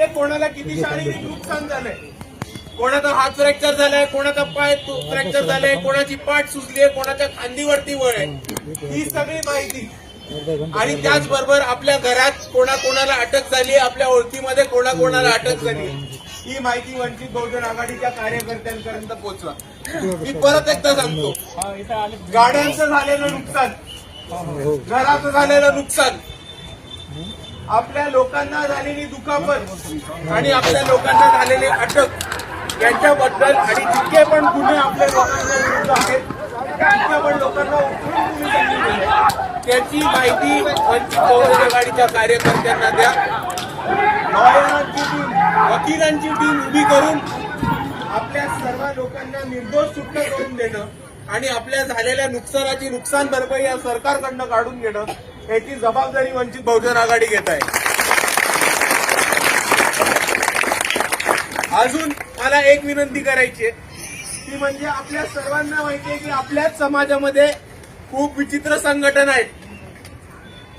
माहितीये कोणाला किती शारीरिक नुकसान झालंय? कोणाचा हात फ्रॅक्चर झालाय कोणाचा पाय फ्रॅक्चर झालाय कोणाची पाठ सुचली आहे कोणाच्या खांदीवरती वळ आहे? ही सगळी माहिती. आणि त्याचबरोबर आपल्या घरात कोणा कोणाला अटक झाली आपल्या ओळखीमध्ये कोणा कोणाला अटक झाली ही माहिती वंचित बहुजन आघाडीच्या कार्यकर्त्यांपर्यंत पोहोचवा. मी परत एकदा सांगतो गाड्यांचं झालेलं नुकसान घराचं झालेलं नुकसान आपल्या लोकांना झालेली दुखापत आणि आपल्या लोकांना झालेली अटक यांच्याबद्दल आणि जितके पण गुन्हे आपल्या लोकांच्या विरुद्ध आहेत जितके पण लोकांना उचलून तुम्ही सांगितले त्याची माहिती वंचित बहुजन आघाडीच्या कार्यकर्त्यांना द्या. लॉयरांची टीम वकिलांची टीम उभी करून आपल्या सर्व लोकांना निर्दोष सुटका करून देणं आणि आपल्या झालेल्या नुकसानाची नुकसान भरपाई या सरकारकडनं काढून घेणं याची जबाबदारी वंचित बहुजन आघाडी घेत आहे. अजून मला एक विनंती करायची आहे. ती म्हणजे आपल्या सर्वांना माहिती आहे की आपल्याच समाजामध्ये खूप विचित्र संघटना आहेत.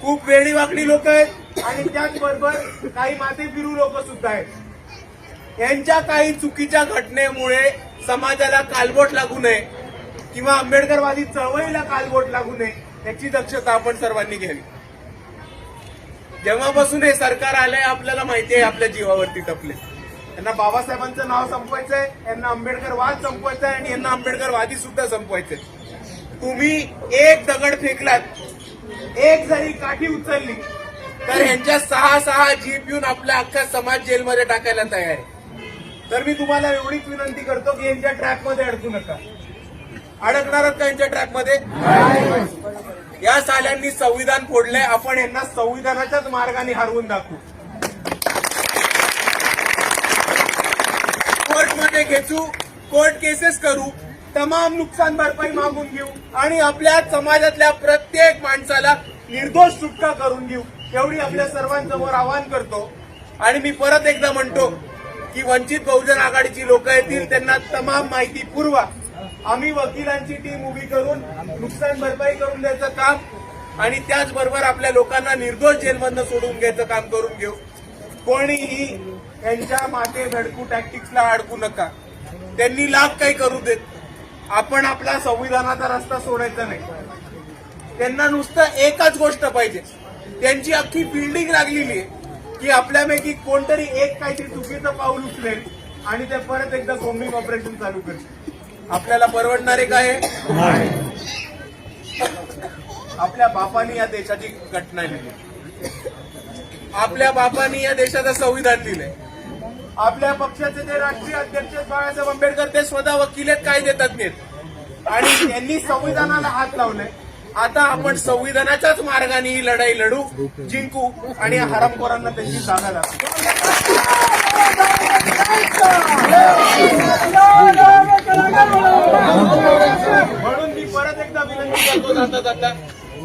खूप वेळी वाकडी लोक आहेत आणि त्याचबरोबर काही माते फिरू लोक सुद्धा आहेत. यांच्या काही चुकीच्या घटनेमुळे समाजाला कालबोट लागू नये किंवा आंबेडकरवादी चळवळीला कालबोट लागू नये. याची दक्षता आपण सर्वांनी घ्यावी. जेव्हापासून हे सरकार आलंय आपल्याला माहिती आहे आपल्या जीवावरती टपले यांना बाबासाहेबांचं नाव संपवायचंय यांना आंबेडकर वाद संपवायचा आहे आणि यांना आंबेडकर वादी सुद्धा संपवायचंय. तुम्ही एक दगड फेकलात एक जरी काठी उचलली तर यांच्या सहा सहा जीप येऊन आपला अख्खा समाज जेलमध्ये टाकायला तयार आहे. तर मी तुम्हाला एवढीच विनंती करतो की यांच्या ट्रॅपमध्ये अडकू नका. अडकणारच का यांच्या ट्रॅपमध्ये या साल्यांनी संविधान फोडलंय आपण यांना संविधानाच्याच मार्गाने हरवून दाखवू. कोर्टमध्ये खेचू कोर्ट केसेस करू तमाम नुकसान भरपाई मागून घेऊ आणि आपल्या समाजातल्या प्रत्येक माणसाला निर्दोष सुटका करून घेऊ. एवढी आपल्या सर्वांसमोर आवाहन करतो. आणि मी परत एकदा म्हणतो की वंचित बहुजन आघाडीची लोक येतील त्यांना तमाम माहिती पुरवा. आम्ही वकिलांची टीम उभी करून नुकसान भरपाई करून द्यायचं काम आणि त्याचबरोबर आपल्या लोकांना निर्दोष जेलमधनं सोडून घ्यायचं काम करून घेऊ. कोणीही त्यांच्या माते धडकू टॅक्टिक्सला अडकू नका. त्यांनी लाभ काही करू देत. आपण आपला संविधानाचा रस्ता सोडायचा नाही. त्यांना नुसतं एकच गोष्ट पाहिजे. त्यांची अख्खी बिल्डिंग लागलेली आहे की आपल्यापैकी कोणतरी एक काहीतरी चुकीचं पाऊल उचलेल आणि ते परत एकदा कोम्बिंग ऑपरेशन चालू करतील आपल्याला परवडणारे काय? आहे? आपल्या बापानी या देशाची घटना लिहिली. आपल्या बापानी या देशाचं संविधान लिहिलंय. आपल्या पक्षाचे जे राष्ट्रीय अध्यक्ष बाळासाहेब आंबेडकर ते स्वतः वकील आहेत कायदे तज्ञ आहेत आणि त्यांनी संविधानाला हात लावलाय. आता आपण संविधानाच्याच मार्गाने ही लढाई लढू जिंकू आणि या हरामखोरांना त्यांची जागा लागू म्हणून मी परत एकदा विनंती करतो जाता.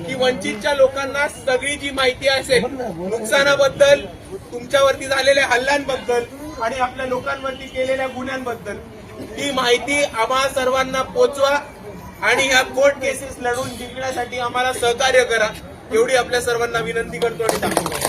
की वंचितच्या लोकांना सगळी जी माहिती असेल नुकसानाबद्दल तुमच्यावरती झालेल्या हल्ल्यांबद्दल आणि आपल्या लोकांवरती केलेल्या गुन्ह्यांबद्दल ती माहिती आम्हा सर्वांना पोचवा आणि ह्या कोर्ट केसेस लढून जिंकण्यासाठी आम्हाला सहकार्य करा. एवढी आपल्या सर्वांना विनंती करतो आणि सांगतो